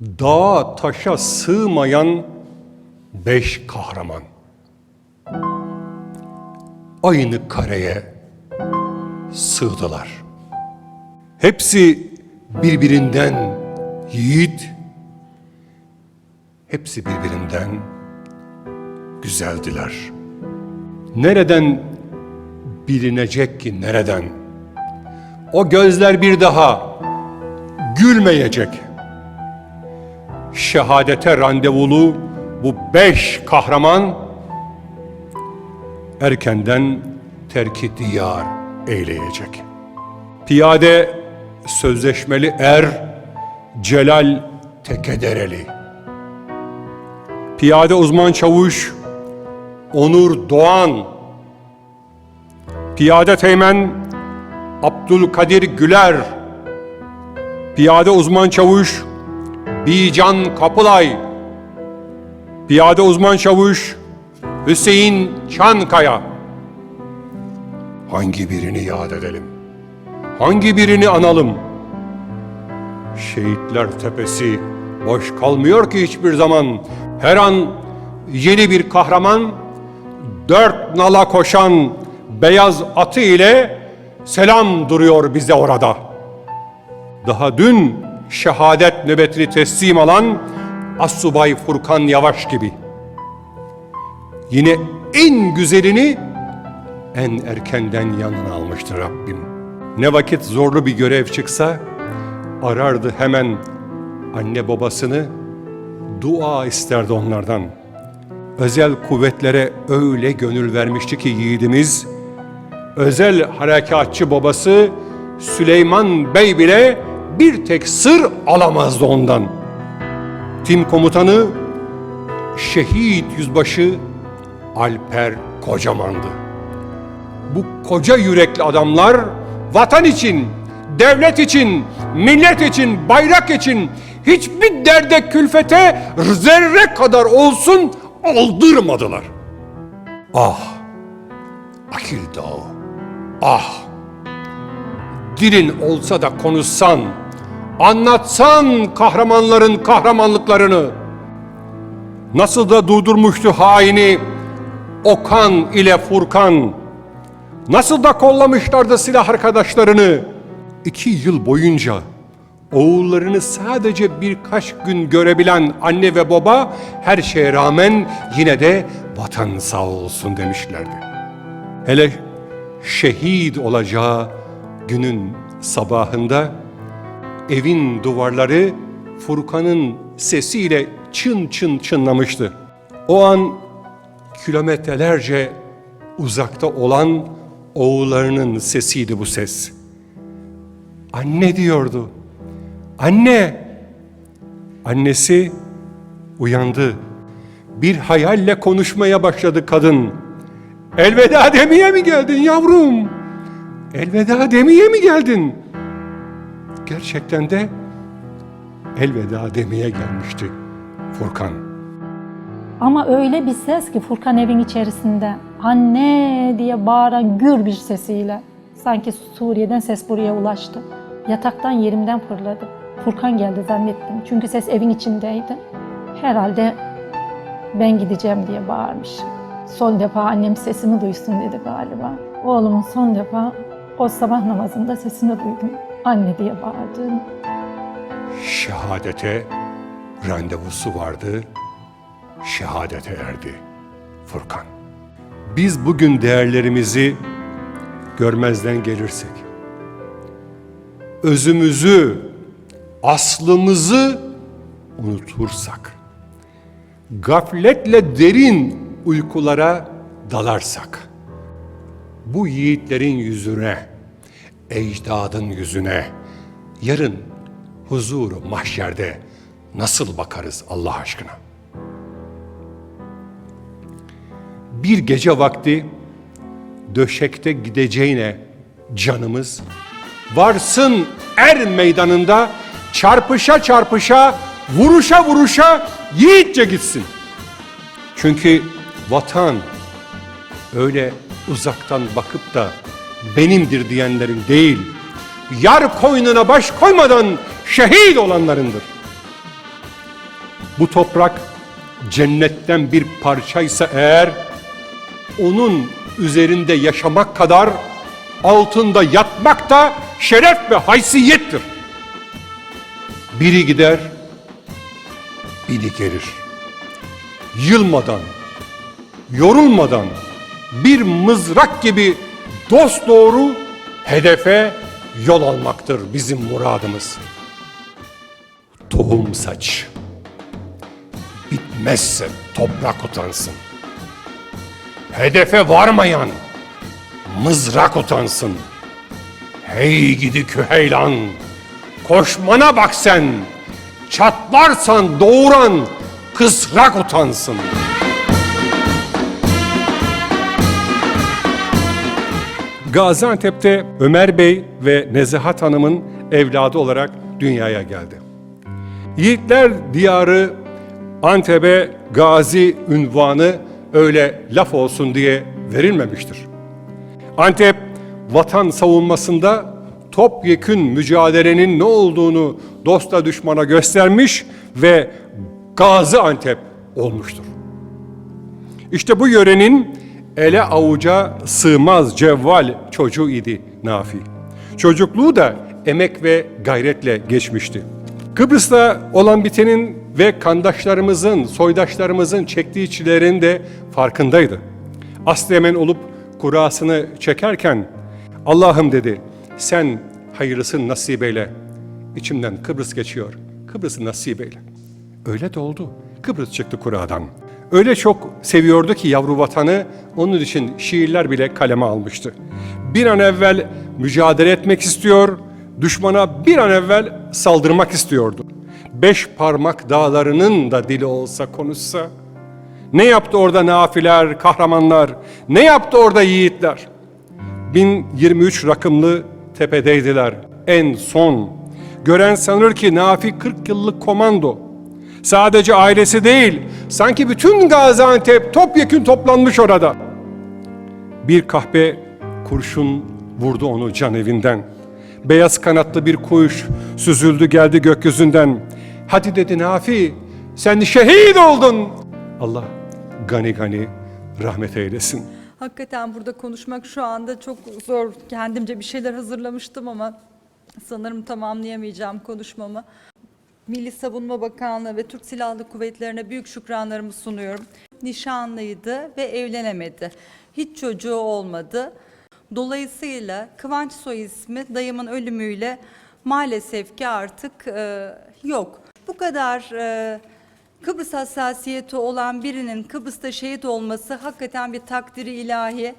dağa taşa sığmayan beş kahraman. Aynı kareye sığdılar. Hepsi birbirinden yiğit, hepsi birbirinden güzeldiler. Nereden bilinecek ki nereden? O gözler bir daha gülmeyecek. Şehadete randevulu bu beş kahraman erkenden terki diyar eyleyecek. Piyade sözleşmeli er Celal Tekedereli. Piyade uzman çavuş Onur Doğan. Piyade teğmen Abdülkadir Güler. Piyade uzman çavuş Bican Kapılay. Piyade uzman çavuş Hüseyin Çankaya. Hangi birini yad edelim? Hangi birini analım? Şehitler tepesi boş kalmıyor ki hiçbir zaman. Her an yeni bir kahraman dört nala koşan beyaz atı ile selam duruyor bize orada. Daha dün şehadet nöbetini teslim alan Assubay Furkan Yavaş gibi. Yine en güzelini en erkenden yanına almıştır Rabbim. Ne vakit zorlu bir görev çıksa arardı hemen anne babasını dua isterdi onlardan. Özel kuvvetlere öyle gönül vermişti ki yiğidimiz özel harekatçı babası Süleyman Bey bile bir tek sır alamazdı ondan. Tim komutanı şehit yüzbaşı Alper Kocaman'dı. Bu koca yürekli adamlar vatan için, devlet için, millet için, bayrak için hiçbir derde külfete zerre kadar olsun aldırmadılar. Ah! Akil Dağı! Ah! Dilin olsa da konuşsan, anlatsan kahramanların kahramanlıklarını, nasıl da durdurmuştu haini Okan ile Furkan, nasıl da kollamışlardı silah arkadaşlarını. İki yıl boyunca oğullarını sadece birkaç gün görebilen anne ve baba her şeye rağmen yine de vatan sağ olsun demişlerdi. Hele şehit olacağı günün sabahında evin duvarları Furkan'ın sesiyle çın çın çınlamıştı. O an kilometrelerce uzakta olan oğullarının sesiydi bu ses. Anne diyordu. Anne. Annesi uyandı. Bir hayalle konuşmaya başladı kadın. Elveda demeye mi geldin yavrum? Elveda demeye mi geldin? Gerçekten de elveda demeye gelmişti Furkan. Ama öyle bir ses ki Furkan evin içerisinde anne diye bağıran gür bir sesiyle. Sanki Suriye'den ses buraya ulaştı. Yataktan yerimden fırladım. Furkan geldi zannettim. Çünkü ses evin içindeydi. Herhalde ben gideceğim diye bağırmış. Son defa annem sesimi duysun dedi galiba. Oğlumun son defa o sabah namazında sesini duydum. Anne diye bağırdığını. Şehadete randevusu vardı, şehadete erdi Furkan. Biz bugün değerlerimizi görmezden gelirsek, özümüzü, aslımızı unutursak, gafletle derin uykulara dalarsak, bu yiğitlerin yüzüne, ecdadın yüzüne, yarın huzuru mahşerde nasıl bakarız Allah aşkına? Bir gece vakti döşekte gideceğine canımız varsın er meydanında çarpışa çarpışa vuruşa vuruşa yiğitçe gitsin. Çünkü vatan öyle uzaktan bakıp da benimdir diyenlerin değil, yar koynuna baş koymadan şehit olanlarındır. Bu toprak cennetten bir parçaysa eğer onun üzerinde yaşamak kadar altında yatmak da şeref ve haysiyettir. Biri gider, biri gelir. Yılmadan, yorulmadan bir mızrak gibi dost doğru hedefe yol almaktır bizim muradımız. Tohum saç. Bitmezse toprak utansın. Hedefe varmayan mızrak utansın. Hey gidi küheylan, koşmana bak sen. Çatlarsan doğuran kısrak utansın. Gaziantep'te Ömer Bey ve Nezihat Hanım'ın evladı olarak dünyaya geldi. Yiğitler diyarı Antep'e gazi ünvanı öyle laf olsun diye verilmemiştir. Antep vatan savunmasında topyekün mücadelenin ne olduğunu dosta düşmana göstermiş ve Gazi Antep olmuştur. İşte bu yörenin ele avuca sığmaz cevval çocuğu idi Nafi. Çocukluğu da emek ve gayretle geçmişti. Kıbrıs'ta olan bitenin ve kandaşlarımızın, soydaşlarımızın çektiği çilelerin de farkındaydı. Aslemen olup kurasını çekerken Allah'ım dedi sen hayırlısın nasip eyle. İçimden Kıbrıs geçiyor. Kıbrıs'ı nasip eyle. Öyle de oldu. Kıbrıs çıktı kuradan. Öyle çok seviyordu ki yavru vatanı onun için şiirler bile kaleme almıştı. Bir an evvel mücadele etmek istiyor, düşmana bir an evvel saldırmak istiyordu. Beş parmak dağlarının da dili olsa konuşsa, ne yaptı orada nafiler, kahramanlar, ne yaptı orada yiğitler? 1023 rakımlı tepedeydiler en son. Gören sanır ki Nafi 40 yıllık komando. Sadece ailesi değil, sanki bütün Gaziantep topyekün toplanmış orada. Bir kahpe kurşun vurdu onu can evinden. Beyaz kanatlı bir kuş süzüldü geldi gökyüzünden. Hadi dedi Nafi, sen şehit oldun. Allah gani gani rahmet eylesin. Hakikaten burada konuşmak şu anda çok zor. Kendimce bir şeyler hazırlamıştım ama sanırım tamamlayamayacağım konuşmamı. Milli Savunma Bakanlığı ve Türk Silahlı Kuvvetleri'ne büyük şükranlarımı sunuyorum. Nişanlıydı ve evlenemedi. Hiç çocuğu olmadı. Dolayısıyla Kıvanç soy ismi dayımın ölümüyle maalesef ki artık e, yok. Bu kadar e, Kıbrıs hassasiyeti olan birinin Kıbrıs'ta şehit olması hakikaten bir takdiri ilahi.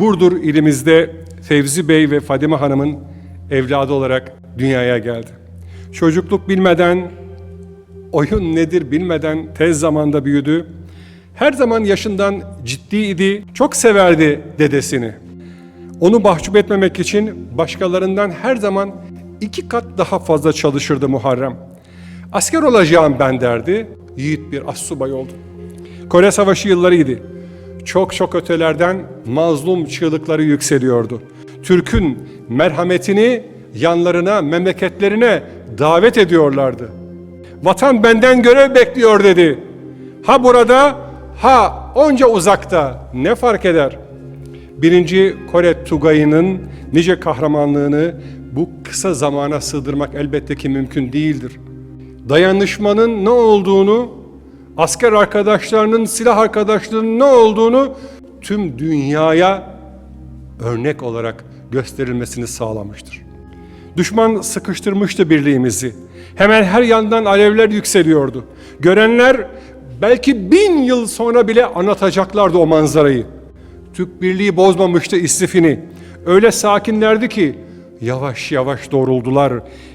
Burdur ilimizde Fevzi Bey ve Fadime Hanım'ın evladı olarak dünyaya geldi. Çocukluk bilmeden, oyun nedir bilmeden tez zamanda büyüdü. Her zaman yaşından ciddiydi, çok severdi dedesini. Onu mahcup etmemek için başkalarından her zaman iki kat daha fazla çalışırdı Muharrem. Asker olacağım ben derdi, yiğit bir assubay oldu. Kore Savaşı yıllarıydı. Çok çok ötelerden mazlum çığlıkları yükseliyordu. Türk'ün merhametini yanlarına, memleketlerine davet ediyorlardı. Vatan benden görev bekliyor dedi. Ha burada, ha onca uzakta ne fark eder? Birinci Kore Tugayı'nın nice kahramanlığını bu kısa zamana sığdırmak elbette ki mümkün değildir. Dayanışmanın ne olduğunu, asker arkadaşlarının, silah arkadaşlığının ne olduğunu tüm dünyaya örnek olarak gösterilmesini sağlamıştır. Düşman sıkıştırmıştı birliğimizi. Hemen her yandan alevler yükseliyordu. Görenler belki bin yıl sonra bile anlatacaklardı o manzarayı. Türk birliği bozmamıştı istifini. Öyle sakinlerdi ki yavaş yavaş doğruldular.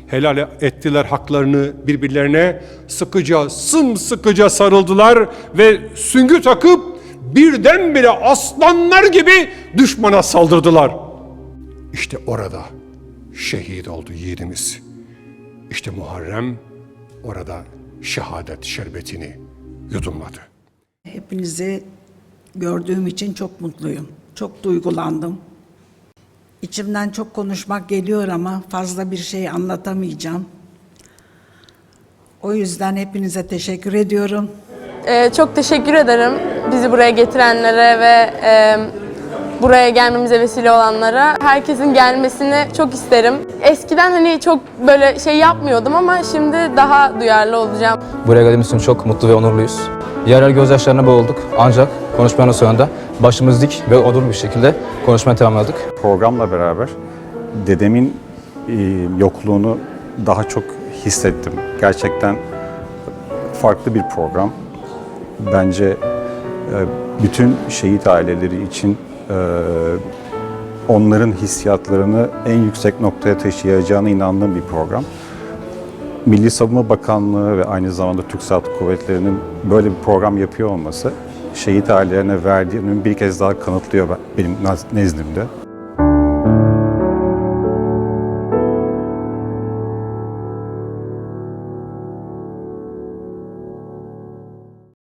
Helal ettiler haklarını birbirlerine. Sıkıca, sımsıkıca sarıldılar ve süngü takıp birdenbire aslanlar gibi düşmana saldırdılar. İşte orada şehit oldu yiğidimiz. İşte Muharrem orada şehadet şerbetini yudumladı. Hepinizi gördüğüm için çok mutluyum. Çok duygulandım. İçimden çok konuşmak geliyor ama fazla bir şey anlatamayacağım. O yüzden hepinize teşekkür ediyorum. Ee, çok teşekkür ederim bizi buraya getirenlere ve e, buraya gelmemize vesile olanlara. Herkesin gelmesini çok isterim. Eskiden hani çok böyle şey yapmıyordum ama şimdi daha duyarlı olacağım. Buraya geldiğimiz için çok mutlu ve onurluyuz. Yer yer gözyaşlarına boğulduk ancak konuşmanın sonunda başımız dik ve onurlu bir şekilde konuşmaya tamamladık. programla beraber dedemin e, yokluğunu daha çok hissettim. Gerçekten farklı bir program. Bence e, bütün şehit aileleri için onların hissiyatlarını en yüksek noktaya taşıyacağına inandığım bir program. Milli Savunma Bakanlığı ve aynı zamanda Türk Silahlı Kuvvetleri'nin böyle bir program yapıyor olması şehit ailelerine verdiğini bir kez daha kanıtlıyor ben- benim nezdimde.